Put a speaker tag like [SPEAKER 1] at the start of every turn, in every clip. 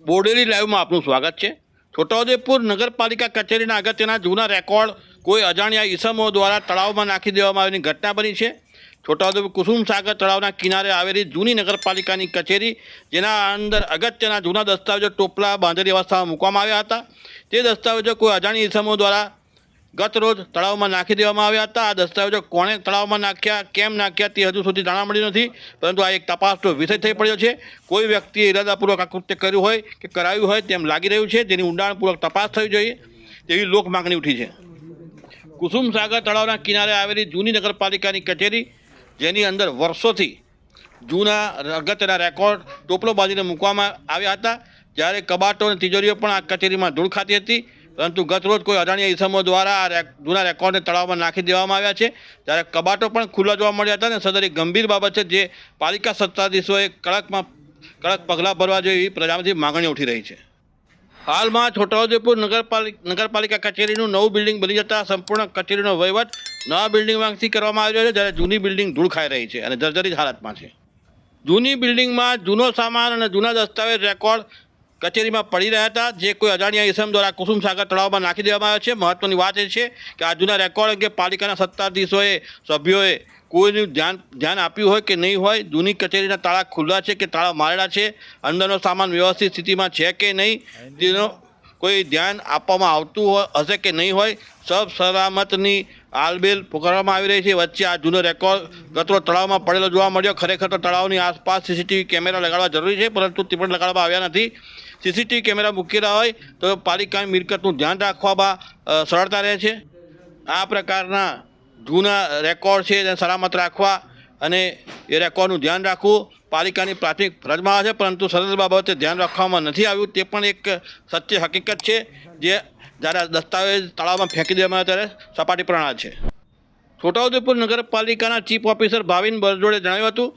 [SPEAKER 1] બોડેલી લાઈવમાં આપનું સ્વાગત છે. છોટાઉદેપુર નગરપાલિકા કચેરીના અગત્યના જૂના રેકોર્ડ કોઈ અજાણ્યા ઈસમો દ્વારા તળાવમાં નાખી દેવામાં આવેલી ઘટના બની છે. છોટાઉદેપુર કુસુમ સાગર તળાવના કિનારે આવેલી જૂની નગરપાલિકાની કચેરી, જેના અંદર અગત્યના જૂના દસ્તાવેજો ટોપલા બાંધેલી અવસ્થામાં મૂકવામાં આવ્યા હતા. તે દસ્તાવેજો કોઈ અજાણી ઈસમો દ્વારા ગત રોજ તળાવમાં નાખી દેવામાં આવ્યા હતા. આ દસ્તાવેજો કોણે તળાવમાં નાખ્યા, કેમ નાખ્યા તે હજુ સુધી જાણવા મળ્યું નથી. પરંતુ આ એક તપાસનો વિષય થઈ પડ્યો છે. કોઈ વ્યક્તિએ ઇરાદાપૂર્વક આ કૃત્ય કર્યું હોય કે કરાવ્યું હોય તેમ લાગી રહ્યું છે. જેની ઊંડાણપૂર્વક તપાસ થવી જોઈએ તેવી લોક માગણી ઉઠી છે. કુસુમ સાગર તળાવના કિનારે આવેલી જૂની નગરપાલિકાની કચેરી, જેની અંદર વર્ષોથી જૂના અગત્યના રેકોર્ડ ટોપલો બાંધીને મૂકવામાં આવ્યા હતા. જ્યારે કબાટો અને તિજોરીઓ પણ આ કચેરીમાં ધૂળ ખાતી હતી. પરંતુ ગત રોજ કોઈ અજાણ્યા ઈસમો દ્વારા આ જૂના રેકોર્ડને તળાવમાં નાખી દેવામાં આવ્યા છે. ત્યારે કબાટો પણ ખુલ્લા જોવા મળ્યા હતા અને સદર એક ગંભીર બાબત છે જે પાલિકા સત્તાધીશોએ કડકમાં, કડક પગલાં ભરવા જોઈએ એવી પ્રજામાંથી માગણી ઉઠી રહી છે. હાલમાં છોટાઉદેપુર નગરપાલિકા નગરપાલિકા કચેરીનું નવું બિલ્ડિંગ બની જતા સંપૂર્ણ કચેરીનો વહીવટ નવા બિલ્ડિંગમાંથી કરવામાં આવી રહ્યો છે, જ્યારે જૂની બિલ્ડિંગ ધૂળ ખાઈ રહી છે અને જર્જરિત હાલતમાં છે. જૂની બિલ્ડિંગમાં જૂનો સામાન અને જૂના દસ્તાવેજ રેકોર્ડ કચેરીમાં પડી રહ્યા હતા. જે કોઈ અજાણ્યા ઇસમ દ્વારા કુસુમ સાગર તળાવમાં નાખી દેવામાં આવ્યા છે. મહત્વની વાત એ છે કે આ જૂના રેકોર્ડ અંગે પાલિકાના સત્તાધીશોએ સભ્યોએ કોઈનું ધ્યાન ધ્યાન આપ્યું હોય કે નહીં હોય, જૂની કચેરીના તાળા ખુલ્લા છે કે તાળા મારેલા છે? અંદરનો સામાન વ્યવસ્થિત સ્થિતિમાં છે કે નહીં? તેનો કોઈ ધ્યાન આપવામાં આવતું હશે કે નહીં હોય, સબ સલામતની આલબેલ પુકારવામાં આવી રહી છે. વચ્ચે આ જૂનો રેકોર્ડ કચરો તળાવમાં પડેલો જોવા મળ્યો. ખરેખર તો તળાવની આસપાસ સીસીટીવી કેમેરા લગાડવા જરૂરી છે, પરંતુ તે પણ લગાડવામાં આવ્યા નથી. સીસીટીવી કેમેરા મૂકેલા હોય, તો પાલિકાની મિલકતનું ધ્યાન રાખવામાં સરળતા રહે છે. આ પ્રકારના જૂના રેકોર્ડ છે, એને સલામત રાખવા અને એ રેકોર્ડનું ધ્યાન રાખવું. પાલિકાની પ્રાથમિક ફરજમાં છે, પરંતુ સરળ બાબતે ધ્યાન રાખવામાં નથી આવ્યું. તે પણ એક સત્ય હકીકત છે, જે જ્યારે દસ્તાવેજ તળાવમાં ફેંકી દેવામાં ત્યારે સપાટી પ્રણા છે. છોટાઉદેપુર નગરપાલિકાના ચીફ ઓફિસર ભાવિન બરજોડે જણાવ્યું હતું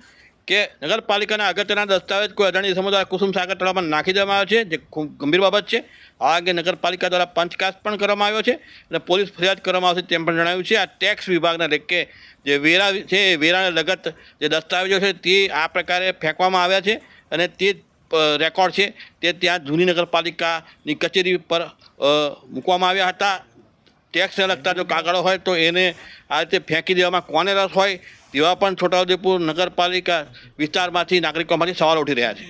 [SPEAKER 1] કે નગરપાલિકાના અગત્યના દસ્તાવેજ કોઈ અદાણી સમુદાય કુસુમ સાગર તળાવમાં નાખી દેવામાં આવ્યો છે, જે ખૂબ ગંભીર બાબત છે. આ અંગે નગરપાલિકા દ્વારા પંચકાશ પણ કરવામાં આવ્યો છે અને પોલીસ ફરિયાદ કરવામાં આવશે તેમ પણ જણાવ્યું છે. આ ટેક્સ વિભાગના કે જે વેરા છે વેરાને લગત જે દસ્તાવેજો છે, તે આ પ્રકારે ફેંકવામાં આવ્યા છે અને તે રેકોર્ડ છે. તે ત્યાં જૂની નગરપાલિકાની કચેરી પર મૂકવામાં આવ્યા હતા. ટેક્સને લગતા જો કાગળો હોય તો એને આ રીતે ફેંકી દેવામાં કોને રસ હોય તેવા પણ છોટાઉદેપુર નગરપાલિકા વિસ્તારમાંથી નાગરિકોમાંથી સવાલ ઉઠી રહ્યા છે.